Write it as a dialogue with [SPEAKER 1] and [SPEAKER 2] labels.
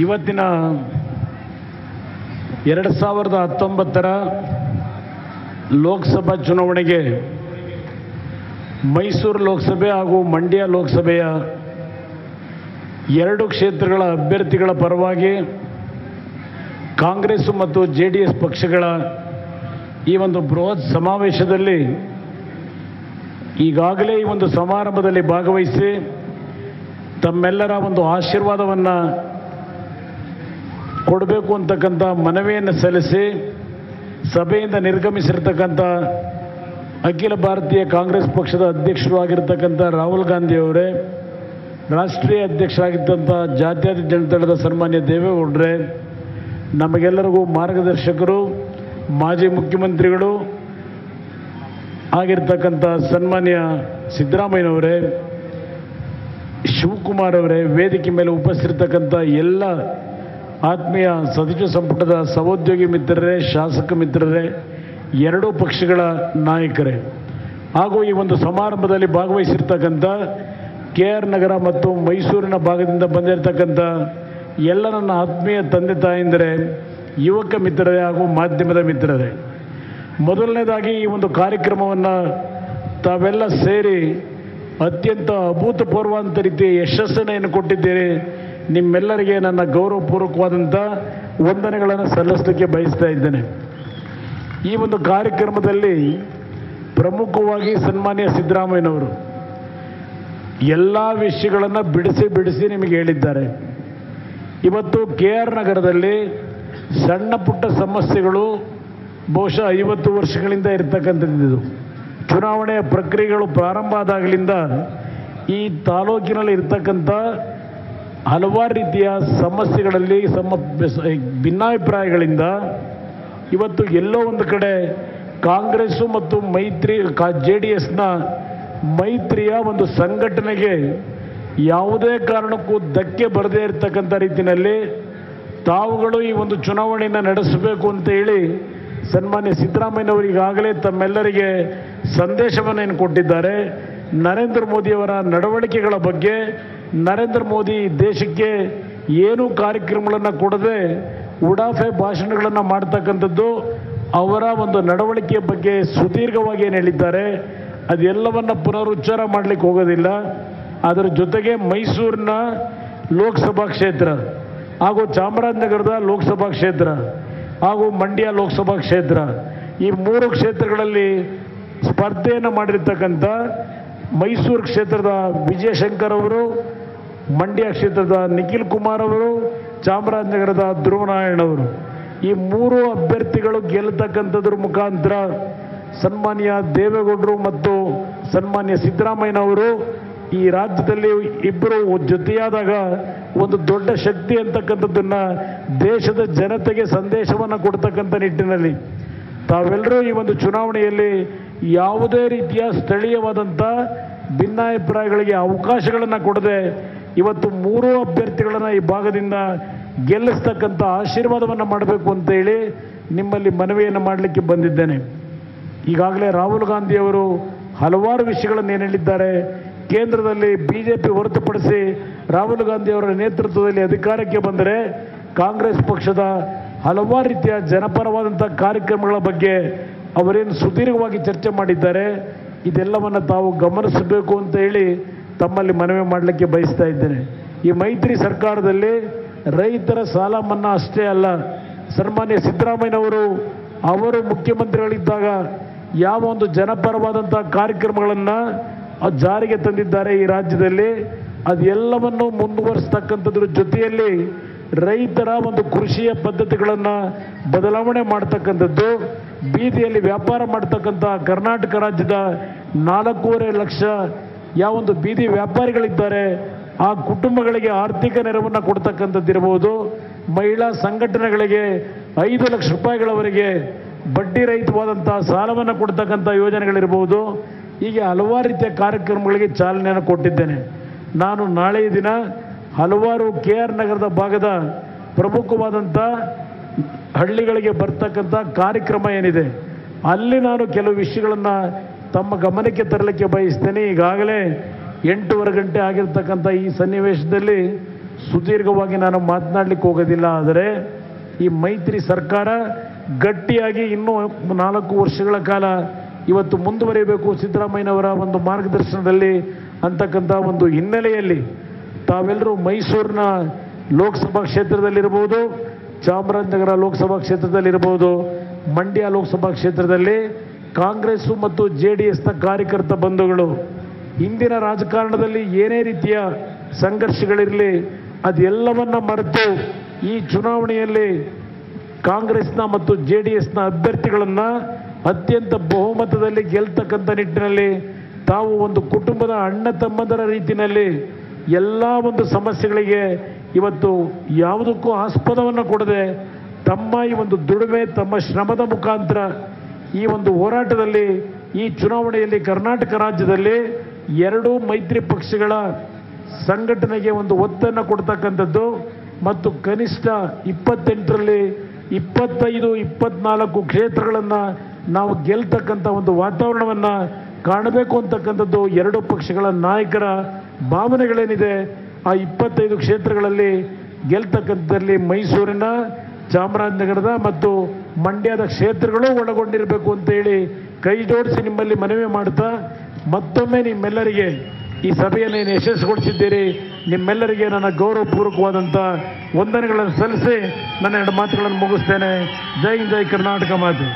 [SPEAKER 1] ಇವತ್ತಿನ ಎರಡು ಸಾವಿರದ ಹತ್ತೊಂಬತ್ತರ ಲೋಕಸಭಾ ಚುನಾವಣೆಗೆ ಮೈಸೂರು ಲೋಕಸಭೆ ಹಾಗೂ ಮಂಡ್ಯ ಲೋಕಸಭೆಯ ಎರಡು ಕ್ಷೇತ್ರಗಳ ಅಭ್ಯರ್ಥಿಗಳ ಪರವಾಗಿ ಕಾಂಗ್ರೆಸ್ ಮತ್ತು ಜೆ ಡಿ ಎಸ್ ಪಕ್ಷಗಳ ಈ ಒಂದು ಬೃಹತ್ ಸಮಾವೇಶದಲ್ಲಿ ಈಗಾಗಲೇ ಈ ಒಂದು ಸಮಾರಂಭದಲ್ಲಿ ಭಾಗವಹಿಸಿ ತಮ್ಮೆಲ್ಲರ ಒಂದು ಆಶೀರ್ವಾದವನ್ನು ಕೊಡಬೇಕು ಅಂತಕ್ಕಂಥ ಮನವಿಯನ್ನು ಸಲ್ಲಿಸಿ ಸಭೆಯಿಂದ ನಿರ್ಗಮಿಸಿರ್ತಕ್ಕಂಥ ಅಖಿಲ ಭಾರತೀಯ ಕಾಂಗ್ರೆಸ್ ಪಕ್ಷದ ಅಧ್ಯಕ್ಷರು ಆಗಿರ್ತಕ್ಕಂಥ ರಾಹುಲ್ ಗಾಂಧಿ ಅವರೇ, ರಾಷ್ಟ್ರೀಯ ಅಧ್ಯಕ್ಷರಾಗಿದ್ದಂಥ ಜಾತ್ಯತೀತ ಜನತಾದಳದ ಸನ್ಮಾನ್ಯ ದೇವೇಗೌಡ್ರೆ, ನಮಗೆಲ್ಲರಿಗೂ ಮಾರ್ಗದರ್ಶಕರು, ಮಾಜಿ ಮುಖ್ಯಮಂತ್ರಿಗಳು ಆಗಿರ್ತಕ್ಕಂಥ ಸನ್ಮಾನ್ಯ ಸಿದ್ದರಾಮಯ್ಯನವರೇ, ಶಿವಕುಮಾರ್ ಅವರೇ, ವೇದಿಕೆ ಮೇಲೆ ಉಪಸ್ಥಿರತಕ್ಕಂಥ ಎಲ್ಲ ಆತ್ಮೀಯ ಸದಸ್ಯ ಸಂಪುಟದ ಸಹೋದ್ಯೋಗಿ ಮಿತ್ರರೇ, ಶಾಸಕ ಮಿತ್ರರೇ, ಎರಡೂ ಪಕ್ಷಗಳ ನಾಯಕರೇ. ಹಾಗೂ ಈ ಒಂದು ಸಮಾರಂಭದಲ್ಲಿ ಭಾಗವಹಿಸಿರ್ತಕ್ಕಂಥ ಕೆ ಆರ್ ನಗರ ಮತ್ತು ಮೈಸೂರಿನ ಭಾಗದಿಂದ ಬಂದಿರತಕ್ಕಂಥ ಎಲ್ಲ ನನ್ನ ಆತ್ಮೀಯ ತಂದೆ ತಾಯಂದರೆ, ಯುವಕ ಮಿತ್ರರೇ ಹಾಗೂ ಮಾಧ್ಯಮದ ಮಿತ್ರರೇ. ಮೊದಲನೇದಾಗಿ ಈ ಒಂದು ಕಾರ್ಯಕ್ರಮವನ್ನು ತಾವೆಲ್ಲ ಸೇರಿ ಅತ್ಯಂತ ಅಭೂತಪೂರ್ವಂತ ರೀತಿ ಯಶಸ್ಸನ್ನು ಏನು ಕೊಟ್ಟಿದ್ದೀರಿ. ನಿಮ್ಮೆಲ್ಲರಿಗೆ ನನ್ನ ಗೌರವಪೂರ್ವಕವಾದಂಥ ವಂದನೆಗಳನ್ನು ಸಲ್ಲಿಸಲಿಕ್ಕೆ ಬಯಸ್ತಾ ಇದ್ದೇನೆ. ಈ ಒಂದು ಕಾರ್ಯಕ್ರಮದಲ್ಲಿ ಪ್ರಮುಖವಾಗಿ ಸನ್ಮಾನ್ಯ ಸಿದ್ದರಾಮಯ್ಯನವರು ಎಲ್ಲ ವಿಷಯಗಳನ್ನು ಬಿಡಿಸಿ ಬಿಡಿಸಿ ನಿಮಗೆ ಹೇಳಿದ್ದಾರೆ. ಇವತ್ತು ಕೆ ಆರ್ ನಗರದಲ್ಲಿ ಸಣ್ಣ ಪುಟ್ಟ ಸಮಸ್ಯೆಗಳು ಬಹುಶಃ ಐವತ್ತು ವರ್ಷಗಳಿಂದ ಇರತಕ್ಕಂಥದ್ದು ಚುನಾವಣೆಯ ಪ್ರಕ್ರಿಯೆಗಳು ಪ್ರಾರಂಭ ಆದಾಗಲಿಂದ ಈ ತಾಲೂಕಿನಲ್ಲಿ ಇರ್ತಕ್ಕಂಥ ಹಲವಾರು ರೀತಿಯ ಸಮಸ್ಯೆಗಳಲ್ಲಿ, ಸಮ ಭಿನ್ನಾಭಿಪ್ರಾಯಗಳಿಂದ ಇವತ್ತು ಎಲ್ಲೋ ಒಂದು ಕಡೆ ಕಾಂಗ್ರೆಸ್ಸು ಮತ್ತು ಮೈತ್ರಿ, ಕಾ, ಜೆ ಡಿ ಎಸ್ನ ಮೈತ್ರಿಯ ಒಂದು ಸಂಘಟನೆಗೆ ಯಾವುದೇ ಕಾರಣಕ್ಕೂ ಧಕ್ಕೆ ಬರದೇ ಇರತಕ್ಕಂಥ ರೀತಿಯಲ್ಲಿ ತಾವುಗಳು ಈ ಒಂದು ಚುನಾವಣೆಯನ್ನು ನಡೆಸಬೇಕು ಅಂತ ಹೇಳಿ ಸನ್ಮಾನ್ಯ ಸಿದ್ದರಾಮಯ್ಯನವರು ಈಗಾಗಲೇ ತಮ್ಮೆಲ್ಲರಿಗೆ ಸಂದೇಶವನ್ನು ಏನು ಕೊಟ್ಟಿದ್ದಾರೆ. ನರೇಂದ್ರ ಮೋದಿಯವರ ನಡವಳಿಕೆಗಳ ಬಗ್ಗೆ ನರೇಂದ್ರ ಮೋದಿ ದೇಶಕ್ಕೆ ಏನು ಕಾರ್ಯಕ್ರಮಗಳನ್ನು ಕೊಡದೆ ಉಡಾಫೆ ಭಾಷಣಗಳನ್ನು ಮಾಡ್ತಕ್ಕಂಥದ್ದು ಅವರ ಒಂದು ನಡವಳಿಕೆಯ ಬಗ್ಗೆ ಸುದೀರ್ಘವಾಗಿ ಏನು ಹೇಳಿದ್ದಾರೆ, ಅದೆಲ್ಲವನ್ನು ಪುನರುಚ್ಚಾರ ಮಾಡಲಿಕ್ಕೆ ಹೋಗೋದಿಲ್ಲ. ಅದರ ಜೊತೆಗೆ ಮೈಸೂರಿನ ಲೋಕಸಭಾ ಕ್ಷೇತ್ರ ಹಾಗೂ ಚಾಮರಾಜನಗರದ ಲೋಕಸಭಾ ಕ್ಷೇತ್ರ ಹಾಗೂ ಮಂಡ್ಯ ಲೋಕಸಭಾ ಕ್ಷೇತ್ರ ಈ ಮೂರು ಕ್ಷೇತ್ರಗಳಲ್ಲಿ ಸ್ಪರ್ಧೆಯನ್ನು ಮಾಡಿರ್ತಕ್ಕಂಥ ಮೈಸೂರು ಕ್ಷೇತ್ರದ ವಿಜಯಶಂಕರ್ ಅವರು ಮಂಡ್ಯ ಕ್ಷೇತ್ರದ ನಿಖಿಲ್ ಕುಮಾರ್ ಅವರು, ಚಾಮರಾಜನಗರದ ಧ್ರುವನಾರಾಯಣವರು ಈ ಮೂರು ಅಭ್ಯರ್ಥಿಗಳು ಗೆಲ್ಲತಕ್ಕಂಥದ್ರ ಮುಖಾಂತರ ಸನ್ಮಾನ್ಯ ದೇವೇಗೌಡರು ಮತ್ತು ಸನ್ಮಾನ್ಯ ಸಿದ್ದರಾಮಯ್ಯನವರು ಈ ರಾಜ್ಯದಲ್ಲಿ ಇಬ್ಬರು ಜೊತೆಯಾದಾಗ ಒಂದು ದೊಡ್ಡ ಶಕ್ತಿ ಅಂತಕ್ಕಂಥದ್ದನ್ನ ದೇಶದ ಜನತೆಗೆ ಸಂದೇಶವನ್ನು ಕೊಡ್ತಕ್ಕಂಥ ನಿಟ್ಟಿನಲ್ಲಿ. ತಾವೆಲ್ಲರೂ ಈ ಒಂದು ಚುನಾವಣೆಯಲ್ಲಿ ಯಾವುದೇ ರೀತಿಯ ಸ್ಥಳೀಯವಾದಂಥ ಭಿನ್ನಾಭಿಪ್ರಾಯಗಳಿಗೆ ಅವಕಾಶಗಳನ್ನು ಕೊಡದೆ ಇವತ್ತು ಮೂರೂ ಅಭ್ಯರ್ಥಿಗಳನ್ನು ಈ ಭಾಗದಿಂದ ಗೆಲ್ಲಿಸ್ತಕ್ಕಂಥ ಆಶೀರ್ವಾದವನ್ನು ಮಾಡಬೇಕು ಅಂತೇಳಿ ನಿಮ್ಮಲ್ಲಿ ಮನವಿಯನ್ನು ಮಾಡಲಿಕ್ಕೆ ಬಂದಿದ್ದೇನೆ. ಈಗಾಗಲೇ ರಾಹುಲ್ ಗಾಂಧಿಯವರು ಹಲವಾರು ವಿಷಯಗಳನ್ನು ಏನು ಹೇಳಿದ್ದಾರೆ. ಕೇಂದ್ರದಲ್ಲಿ ಬಿ ಜೆ ಪಿ ಹೊರತುಪಡಿಸಿ ರಾಹುಲ್ ಗಾಂಧಿ ಅವರ ನೇತೃತ್ವದಲ್ಲಿ ಅಧಿಕಾರಕ್ಕೆ ಬಂದರೆ ಕಾಂಗ್ರೆಸ್ ಪಕ್ಷದ ಹಲವಾರು ರೀತಿಯ ಜನಪರವಾದಂಥ ಕಾರ್ಯಕ್ರಮಗಳ ಬಗ್ಗೆ ಅವರೇನು ಸುದೀರ್ಘವಾಗಿ ಚರ್ಚೆ ಮಾಡಿದ್ದಾರೆ. ಇದೆಲ್ಲವನ್ನು ತಾವು ಗಮನಿಸಬೇಕು ಅಂತ ಹೇಳಿ ತಮ್ಮಲ್ಲಿ ಮನವಿ ಮಾಡಲಿಕ್ಕೆ ಬಯಸ್ತಾ ಇದ್ದೇನೆ. ಈ ಮೈತ್ರಿ ಸರ್ಕಾರದಲ್ಲಿ ರೈತರ ಸಾಲ ಮನ್ನಾ ಅಷ್ಟೇ ಅಲ್ಲ, ಸನ್ಮಾನ್ಯ ಸಿದ್ದರಾಮಯ್ಯನವರು, ಅವರು ಮುಖ್ಯಮಂತ್ರಿಗಳಿದ್ದಾಗ ಯಾವ ಒಂದು ಜನಪರವಾದಂಥ ಕಾರ್ಯಕ್ರಮಗಳನ್ನು ಜಾರಿಗೆ ತಂದಿದ್ದಾರೆ ಈ ರಾಜ್ಯದಲ್ಲಿ, ಅದೆಲ್ಲವನ್ನು ಮುಂದುವರಿಸ್ತಕ್ಕಂಥದ್ರ ಜೊತೆಯಲ್ಲಿ ರೈತರ ಒಂದು ಕೃಷಿಯ ಪದ್ಧತಿಗಳನ್ನು ಬದಲಾವಣೆ ಮಾಡ್ತಕ್ಕಂಥದ್ದು, ಬೀದಿಯಲ್ಲಿ ವ್ಯಾಪಾರ ಮಾಡ್ತಕ್ಕಂಥ ಕರ್ನಾಟಕ ರಾಜ್ಯದ ನಾಲ್ಕೂವರೆ ಲಕ್ಷ ಯಾವೊಂದು ಬೀದಿ ವ್ಯಾಪಾರಿಗಳಿದ್ದಾರೆ, ಆ ಕುಟುಂಬಗಳಿಗೆ ಆರ್ಥಿಕ ನೆರವನ್ನು ಕೊಡ್ತಕ್ಕಂಥದ್ದಿರ್ಬೋದು. ಮಹಿಳಾ ಸಂಘಟನೆಗಳಿಗೆ ಐದು ಲಕ್ಷ ರೂಪಾಯಿಗಳವರೆಗೆ ಬಡ್ಡಿ ರಹಿತವಾದಂಥ ಸಾಲವನ್ನು ಕೊಡ್ತಕ್ಕಂಥ ಯೋಜನೆಗಳಿರ್ಬೋದು. ಹೀಗೆ ಹಲವಾರು ರೀತಿಯ ಕಾರ್ಯಕ್ರಮಗಳಿಗೆ ಚಾಲನೆಯನ್ನು ಕೊಟ್ಟಿದ್ದೇನೆ. ನಾನು ನಾಳೆಯ ದಿನ ಹಲವಾರು ಕೆ ಆರ್ ನಗರದ ಭಾಗದ ಪ್ರಮುಖವಾದಂಥ ಹಳ್ಳಿಗಳಿಗೆ ಬರ್ತಕ್ಕಂಥ ಕಾರ್ಯಕ್ರಮ ಏನಿದೆ, ಅಲ್ಲಿ ನಾನು ಕೆಲವು ವಿಷಯಗಳನ್ನು ತಮ್ಮ ಗಮನಕ್ಕೆ ತರಲಿಕ್ಕೆ ಬಯಸ್ತೇನೆ. ಈಗಾಗಲೇ ಎಂಟೂವರೆ ಗಂಟೆ ಆಗಿರ್ತಕ್ಕಂಥ ಈ ಸನ್ನಿವೇಶದಲ್ಲಿ ಸುದೀರ್ಘವಾಗಿ ನಾನು ಮಾತನಾಡಲಿಕ್ಕೆ ಹೋಗೋದಿಲ್ಲ. ಆದರೆ ಈ ಮೈತ್ರಿ ಸರ್ಕಾರ ಗಟ್ಟಿಯಾಗಿ ಇನ್ನೂ ನಾಲ್ಕು ವರ್ಷಗಳ ಕಾಲ ಇವತ್ತು ಮುಂದುವರಿಯಬೇಕು ಸಿದ್ದರಾಮಯ್ಯನವರ ಒಂದು ಮಾರ್ಗದರ್ಶನದಲ್ಲಿ ಅಂತಕ್ಕಂಥ ಒಂದು ಹಿನ್ನೆಲೆಯಲ್ಲಿ ತಾವೆಲ್ಲರೂ ಮೈಸೂರಿನ ಲೋಕಸಭಾ ಕ್ಷೇತ್ರದಲ್ಲಿರ್ಬೋದು, ಚಾಮರಾಜನಗರ ಲೋಕಸಭಾ ಕ್ಷೇತ್ರದಲ್ಲಿರ್ಬೋದು, ಮಂಡ್ಯ ಲೋಕಸಭಾ ಕ್ಷೇತ್ರದಲ್ಲಿ ಕಾಂಗ್ರೆಸ್ಸು ಮತ್ತು ಜೆ ಡಿ ಎಸ್ನ ಕಾರ್ಯಕರ್ತ ಬಂಧುಗಳು ಇಂದಿನ ರಾಜಕಾರಣದಲ್ಲಿ ಏನೇ ರೀತಿಯ ಸಂಘರ್ಷಗಳಿರಲಿ, ಅದೆಲ್ಲವನ್ನ ಮರೆತು ಈ ಚುನಾವಣೆಯಲ್ಲಿ ಕಾಂಗ್ರೆಸ್ನ ಮತ್ತು ಜೆ ಡಿ ಎಸ್ನ ಅಭ್ಯರ್ಥಿಗಳನ್ನು ಅತ್ಯಂತ ಬಹುಮತದಲ್ಲಿ ಗೆಲ್ತಕ್ಕಂಥ ನಿಟ್ಟಿನಲ್ಲಿ, ತಾವು ಒಂದು ಕುಟುಂಬದ ಅಣ್ಣ ತಮ್ಮಂದರ ರೀತಿಯಲ್ಲಿ ಎಲ್ಲ ಒಂದು ಸಮಸ್ಯೆಗಳಿಗೆ ಇವತ್ತು ಯಾವುದಕ್ಕೂ ಆಸ್ಪದವನ್ನು ಕೊಡದೆ ತಮ್ಮ ಈ ಒಂದು ದುಡಿಮೆ, ತಮ್ಮ ಶ್ರಮದ ಮುಖಾಂತರ ಈ ಒಂದು ಹೋರಾಟದಲ್ಲಿ, ಈ ಚುನಾವಣೆಯಲ್ಲಿ ಕರ್ನಾಟಕ ರಾಜ್ಯದಲ್ಲಿ ಎರಡೂ ಮೈತ್ರಿ ಪಕ್ಷಗಳ ಸಂಘಟನೆಗೆ ಒಂದು ಒತ್ತನ್ನು ಕೊಡ್ತಕ್ಕಂಥದ್ದು ಮತ್ತು ಕನಿಷ್ಠ ಇಪ್ಪತ್ತೆಂಟರಲ್ಲಿ ಇಪ್ಪತ್ತೈದು, ಇಪ್ಪತ್ನಾಲ್ಕು ಕ್ಷೇತ್ರಗಳನ್ನು ನಾವು ಗೆಲ್ತಕ್ಕಂಥ ಒಂದು ವಾತಾವರಣವನ್ನು ಕಾಣಬೇಕು ಅಂತಕ್ಕಂಥದ್ದು ಎರಡು ಪಕ್ಷಗಳ ನಾಯಕರ ಭಾವನೆಗಳೇನಿದೆ. ಆ ಇಪ್ಪತ್ತೈದು ಕ್ಷೇತ್ರಗಳಲ್ಲಿ ಗೆಲ್ತಕ್ಕಂಥದ್ದಲ್ಲಿ ಮೈಸೂರಿನ ಚಾಮರಾಜನಗರದ ಮತ್ತು ಮಂಡ್ಯದ ಕ್ಷೇತ್ರಗಳು ಒಳಗೊಂಡಿರಬೇಕು ಅಂತೇಳಿ ಕೈ ಜೋಡಿಸಿ ನಿಮ್ಮಲ್ಲಿ ಮನವಿ ಮಾಡ್ತಾ ಮತ್ತೊಮ್ಮೆ ನಿಮ್ಮೆಲ್ಲರಿಗೆ ಈ ಸಭೆಯನ್ನು ಏನು ಯಶಸ್ಸುಗೊಳಿಸಿದ್ದೀರಿ ನಿಮ್ಮೆಲ್ಲರಿಗೆ ನನ್ನ ಗೌರವಪೂರ್ವಕವಾದಂಥ ವಂದನೆಗಳನ್ನು ಸಲ್ಲಿಸಿ ನನ್ನ ಎರಡು ಮಾತುಗಳನ್ನು ಮುಗಿಸ್ತೇನೆ. ಜೈ ಜೈ ಕರ್ನಾಟಕ ಮಾತು.